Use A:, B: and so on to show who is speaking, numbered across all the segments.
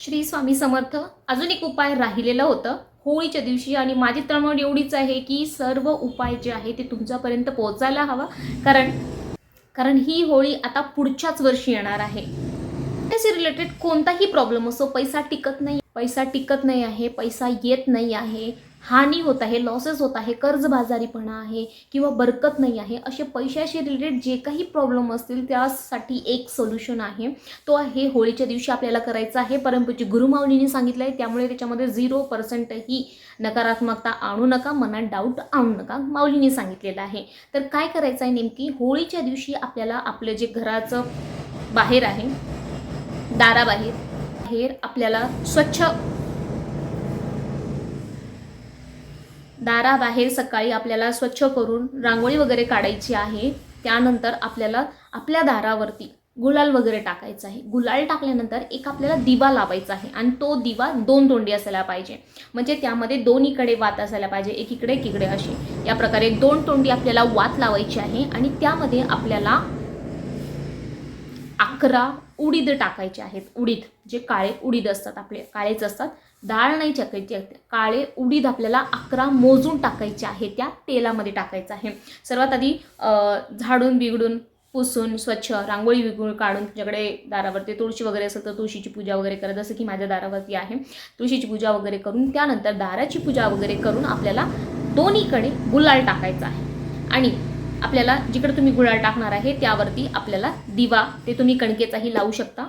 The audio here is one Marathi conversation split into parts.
A: श्री स्वामी समर्थ अजून एक उपाय राहिलेलं होतं. होळीच्या दिवशी आणि माझी तळमळ एवढीच आहे की सर्व उपाय जे आहे ते तुमच्यापर्यंत पोहोचायला हवा. कारण कारण ही होळी आता पुढच्याच वर्षी येणार आहे. त्याचे रिलेटेड कोणताही प्रॉब्लेम असो पैसा टिकत नाही पैसा टिकत नाही आहे पैसा येत नाही आहे. हानी होत आहे लॉसेस होत आहे कर्जबाजारीपणा आहे किंवा बरकत नाही आहे असे पैशाशी रिलेटेड जे काही प्रॉब्लेम असतील त्यासाठी एक सोल्युशन आहे. तो आहे होळीच्या दिवशी आपल्याला करायचा आहे. परंतु गुरुमाऊलीने सांगितलं आहे त्यामुळे त्याच्यामध्ये झिरो पर्सेंटही नकारात्मकता आणू नका मनात डाऊट आणू नका माऊलीने सांगितलेलं आहे. तर काय करायचं आहे नेमकी? होळीच्या दिवशी आपल्याला आपलं जे घराचं बाहेर आहे दाराबाहेर बाहेर आपल्याला स्वच्छ दाराबाहेर सकाळी आपल्याला स्वच्छ करून रांगोळी वगैरे काढायची आहे. त्यानंतर आपल्याला आपल्या दारावरती गुलाल वगैरे टाकायचा आहे. गुलाल टाकल्यानंतर एक आपल्याला दिवा लावायचा आहे आणि तो दिवा दोन तोंडी असायला पाहिजे. म्हणजे त्यामध्ये दोन्हीकडे वात असायला पाहिजे. एक एकीकडे एकीकडे अशी या प्रकारे दोन तोंडी आपल्याला वात लावायची आहे आणि त्यामध्ये आपल्याला अकरा उडीद टाकायचे आहेत. उडीद जे काळे उडीद असतात आपले काळेच असतात. डाळ नाही टाकायची काळे उडीद आपल्याला अकरा मोजून टाकायचे आहे. त्या तेलामध्ये टाकायचं आहे. सर्वात आधी झाडून बिघडून पुसून स्वच्छ रांगोळी बिगुळ काढून तुझ्याकडे दारावरती तुळशी वगैरे असेल तर तुळशीची पूजा वगैरे करत जसं की माझ्या दारावरती आहे. तुळशीची पूजा वगैरे करून त्यानंतर दाराची पूजा वगैरे करून आपल्याला दोन्हीकडे गुलाल टाकायचा आहे. आणि आपल्याला जिकडे तुम्ही गुलाल टाकणार आहे त्यावरती आपल्याला दिवा ते तुम्ही कणकेचाही लावू शकता.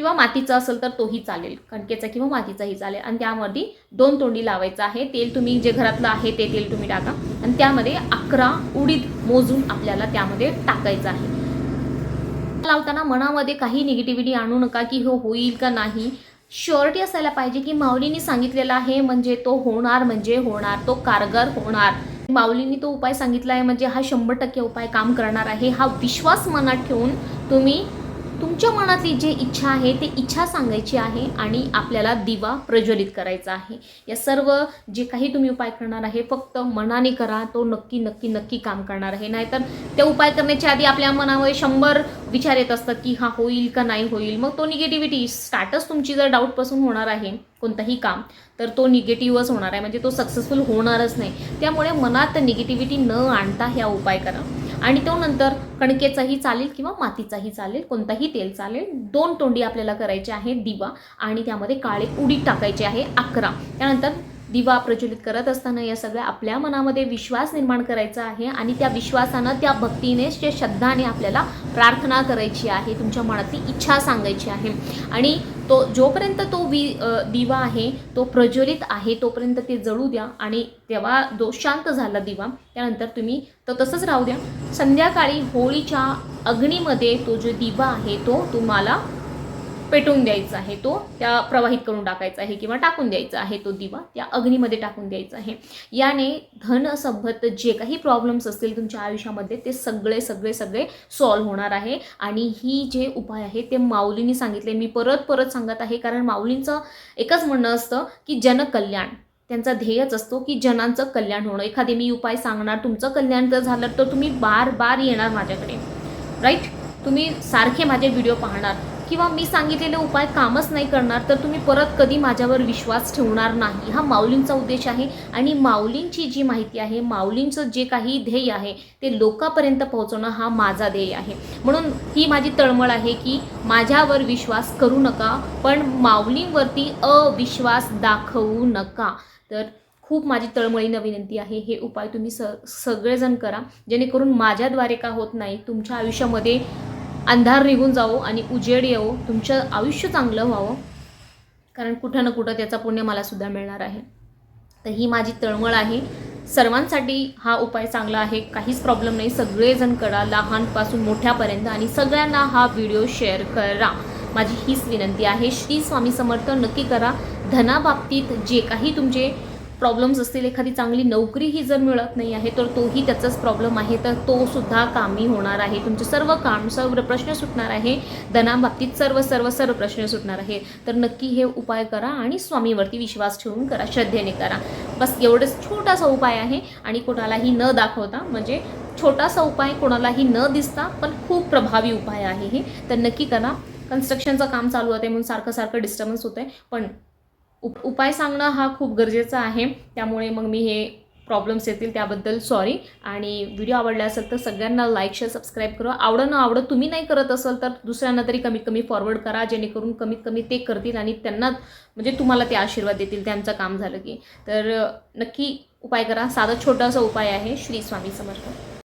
A: किंवा मातीचा असेल तर तोही चालेल कणकेचा किंवा मातीचाही चालेल. आणि त्यामध्ये दोन तोंडी लावायचं आहे. तेल तुम्ही जे घरातलं आहे ते तेल तुम्ही टाका. आणि त्यामध्ये अकरा उडीद मोजून आपल्याला त्यामध्ये टाकायचं आहे. लावताना मनामध्ये काही निगेटिव्हिटी आणू नका की हो होईल का नाही. शुअरिटी असायला पाहिजे की माऊलीने सांगितलेलं आहे म्हणजे तो होणार म्हणजे होणार तो कारगर होणार. माऊलींनी तो उपाय सांगितला आहे म्हणजे हा शंभर टक्के उपाय काम करणार आहे. हा विश्वास मनात ठेवून तुम्ही तुमच्या मनातली जी इच्छा आहे ते इच्छा सांगायची आहे आणि आपल्याला दिवा प्रज्वलित करायचा आहे. या सर्व जे काही तुम्ही उपाय करणार आहे फक्त मनाने करा तो नक्की नक्की नक्की काम करणार आहे. नाहीतर ते उपाय करण्याच्या आधी आपल्या मनामध्ये शंभर विचार येत असतात की हा होईल का नाही होईल. मग तो निगेटिव्हिटी स्टार्टच तुमची जर डाऊटपासून होणार आहे कोणतंही काम तर तो निगेटिव्हच होणार आहे. म्हणजे तो सक्सेसफुल होणारच नाही. त्यामुळे मनात निगेटिव्हिटी न आणता ह्या उपाय करा. आणि तो नंतर कणकेचाही चालेल किंवा मातीचाही चालेल कोणताही तेल चालेल. दोन तोंडी आपल्याला करायचे आहे दिवा आणि त्यामध्ये काळे उडीद टाकायचे आहे अकरा. त्यानंतर दिवा प्रज्वलित करत असताना या सगळ्या आपल्या मनामध्ये विश्वास निर्माण करायचा आहे आणि त्या विश्वासानं त्या भक्तीने श्रद्धाने आपल्याला प्रार्थना करायची आहे तुमच्या मनातली इच्छा सांगायची आहे. आणि तो जोपर्यंत तो वि दिवा आहे तो प्रज्वलित आहे तोपर्यंत ते जळू द्या आणि तेव्हा जो शांत झाला दिवा. त्यानंतर तुम्ही तो तसंच राहू द्या. संध्याकाळी होळीच्या अग्नीमध्ये तो जो दिवा आहे तो तुम्हाला पेटवून द्यायचा आहे तो त्या प्रवाहित करून टाकायचा आहे किंवा टाकून द्यायचा आहे तो दिवा त्या अग्नीमध्ये टाकून द्यायचा आहे. याने धन जे काही प्रॉब्लेम्स असतील तुमच्या आयुष्यामध्ये ते सगळे सगळे सगळे सॉल्व्ह होणार आहे. आणि ही जे उपाय आहे ते माऊलींनी सांगितले. मी परत परत सांगत आहे कारण माऊलींचं एकच म्हणणं असतं की जनकल्याण. त्यांचा ध्येयच असतो की जनांचं कल्याण होणं. एखादे मी उपाय सांगणार तुमचं कल्याण जर झालं तर तुम्ही बार बार येणार माझ्याकडे. राईट तुम्ही सारखे माझे व्हिडिओ पाहणार. किंवा मी सांगितलेले उपाय कामच नाही करणार तर तुम्ही परत कधी माझ्यावर विश्वास ठेवणार नाही. हा माऊलींचा उद्देश आहे आणि माऊलींची जी माहिती आहे माऊलींचं जे काही ध्येय आहे ते लोकांपर्यंत पोहोचवणं हा माझा ध्येय आहे. म्हणून ही माझी तळमळ आहे की माझ्यावर विश्वास करू नका पण माऊलींवरती अविश्वास दाखवू नका. तर खूप माझी तळमळीनं विनंती आहे हे उपाय तुम्ही स सगळेजण करा जेणेकरून माझ्याद्वारे का होत नाही तुमच्या आयुष्यामध्ये अंधार निघून जावो आणि उजेड येवो. तुमचं आयुष्य चांगलं व्हावं. कारण कुठं ना कुठं त्याचा पुण्य मला सुद्धा मिळणार आहे. तर ही माझी तळमळ आहे. सर्वांसाठी हा उपाय चांगला आहे. काहीच प्रॉब्लेम नाही. सगळेजण करा. लहानपासून मोठ्यापर्यंत आणि सगळ्यांना हा व्हिडिओ शेअर करा. माझी हीच विनंती आहे. श्री स्वामी समर्थ नक्की करा. धनाबाबतीत जे काही तुमचे प्रॉब्लेम्स असतील एखादी चांगली नोकरीही जर मिळत नाही आहे तर तोही त्याचाच प्रॉब्लेम आहे. तर तो सुद्धा कामी होणार आहे. तुमचे सर्व काम सर्व प्रश्न सुटणार आहे. धनाबाबतीत सर्व सर्व सर्व प्रश्न सुटणार आहे. तर नक्की हे उपाय करा आणि स्वामीवरती विश्वास ठेवून करा. श्रद्धेने करा. बस एवढंच छोटासा उपाय आहे आणि कोणालाही न दाखवता म्हणजे छोटासा उपाय कोणालाही न दिसता पण खूप प्रभावी उपाय आहे हे. तर नक्की करा. कन्स्ट्रक्शनचं काम चालू होते म्हणून सारखं सारखं डिस्टर्बन्स होतं आहे पण उप उपाय सांगणं हा खूप गरजेचा आहे. त्यामुळे मग मी हे प्रॉब्लेम्स येतील त्याबद्दल सॉरी आणि व्हिडिओ आवडला असेल तर सगळ्यांना लाईक शेअर सबस्क्राईब करा. आवडं न आवडं तुम्ही नाही करत असाल तर दुसऱ्यांना तरी कमीत कमी फॉरवर्ड करा. जेणेकरून कमीत कमी ते करतील आणि त्यांना म्हणजे तुम्हाला ते आशीर्वाद देतील. त्यांचं काम झालं की. तर नक्की उपाय करा. साधा छोटासा उपाय आहे. श्री स्वामी समर्थ.